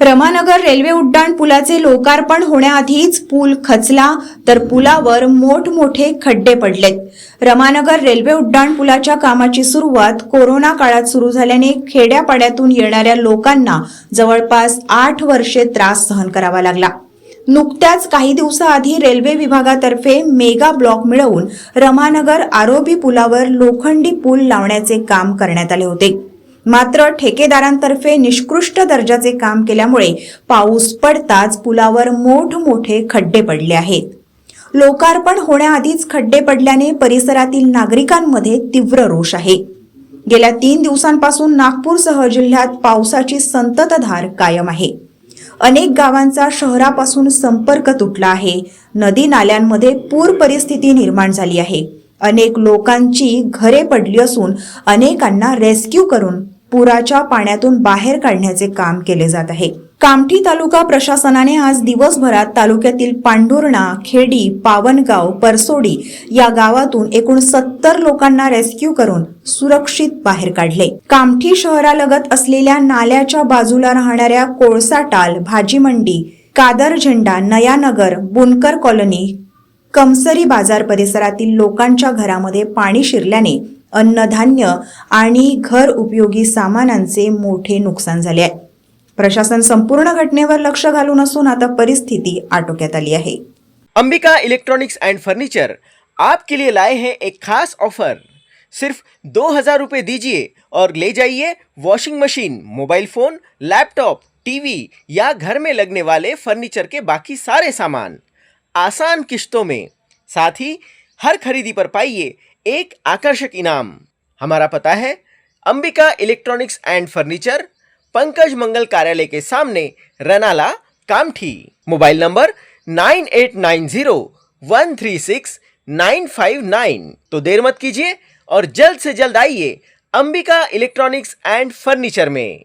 रमानगर railway उड्डाण पुलाचे लोकार्पण होण्याआधीच पूल खचला तर पुलावर मोठमोठे खड्डे पडलेत रमानगर रेल्वे उड्डाण पुलाच्या कामाची सुरुवात कोरोना काळात सुरू झाल्याने खेड्यापाड्यातून येणाऱ्या लोकांना जवळपास आठ वर्षे त्रास सहन करावा लागला. नुकत्याच काही दिवसाआधी रेल्वे विभागातर्फे मेगा ब्लॉक मिळवून रमानगर आरोबी पुलावर लोखंडी पूल लावण्याचे काम करण्यात आले होते. मात्र ठेकेदारांतर्फे निष्कृष्ट दर्जाचे काम केल्यामुळे पाऊस पडताच पुलावर मोठमोठे खड्डे पडले आहेत. लोकार्पण होण्याआधीच खड्डे पडल्याने परिसरातील नागरिकांमध्ये तीव्र रोष आहे. गेल्या तीन दिवसांपासून नागपूरसह जिल्ह्यात पावसाची संततधार कायम आहे. अनेक गावांचा शहरापासून संपर्क तुटला आहे. नदी नाल्यांमध्ये पूर परिस्थिती निर्माण झाली आहे. अनेक लोकांची घरे पडली असून अनेकांना रेस्क्यू करून पुराच्या पाण्यातून बाहेर काढण्याचे काम केले जात आहे. कामठी तालुका प्रशासनाने आज दिवसभरात तालुक्यातील पांढुर्णा खेडी पावनगाव परसोडी या गावातून एकूण सत्तर लोकांना रेस्क्यू करून सुरक्षित बाहेर काढले. कामठी शहरालगत असलेल्या नाल्याच्या बाजूला राहणाऱ्या कोळसाटाल भाजीमंडी कादर झेंडा नयानगर बुनकर कॉलनी कमसरी बाजार परिसरातील लोकांच्या घरामध्ये पाणी शिरल्याने अन्नधान्य आणि घर उपयोगी सामानांचे मोठे नुकसान झाले आहे. प्रशासन संपूर्ण घटनेवर लक्ष घालून असून आता परिस्थिती आटोक्यात आली आहे. अंबिका इलेक्ट्रॉनिक्स अँड फर्नीचर आपके लिए लाए हैं एक खास ऑफर. सिर्फ दो हजार रुपये दीजिए और ले जाइए washing machine mobile phone laptop TV या घर में लगने वाले फर्नीचर के बाकी सारे सामान. आसान किश्तों में. साथ ही हर खरीदी पर पाइए एक आकर्षक इनाम। हमारा पता है, Ambika electronics and furniture, Pankaj Mangal कार्यालय के सामने Ranala, Kamthi. Mobile number nine eight nine zero one three six nine five nine. तो देर मत कीजिए और जल्द से जल्द आइए अंबिका इलेक्ट्रॉनिक्स एंड फर्नीचर में।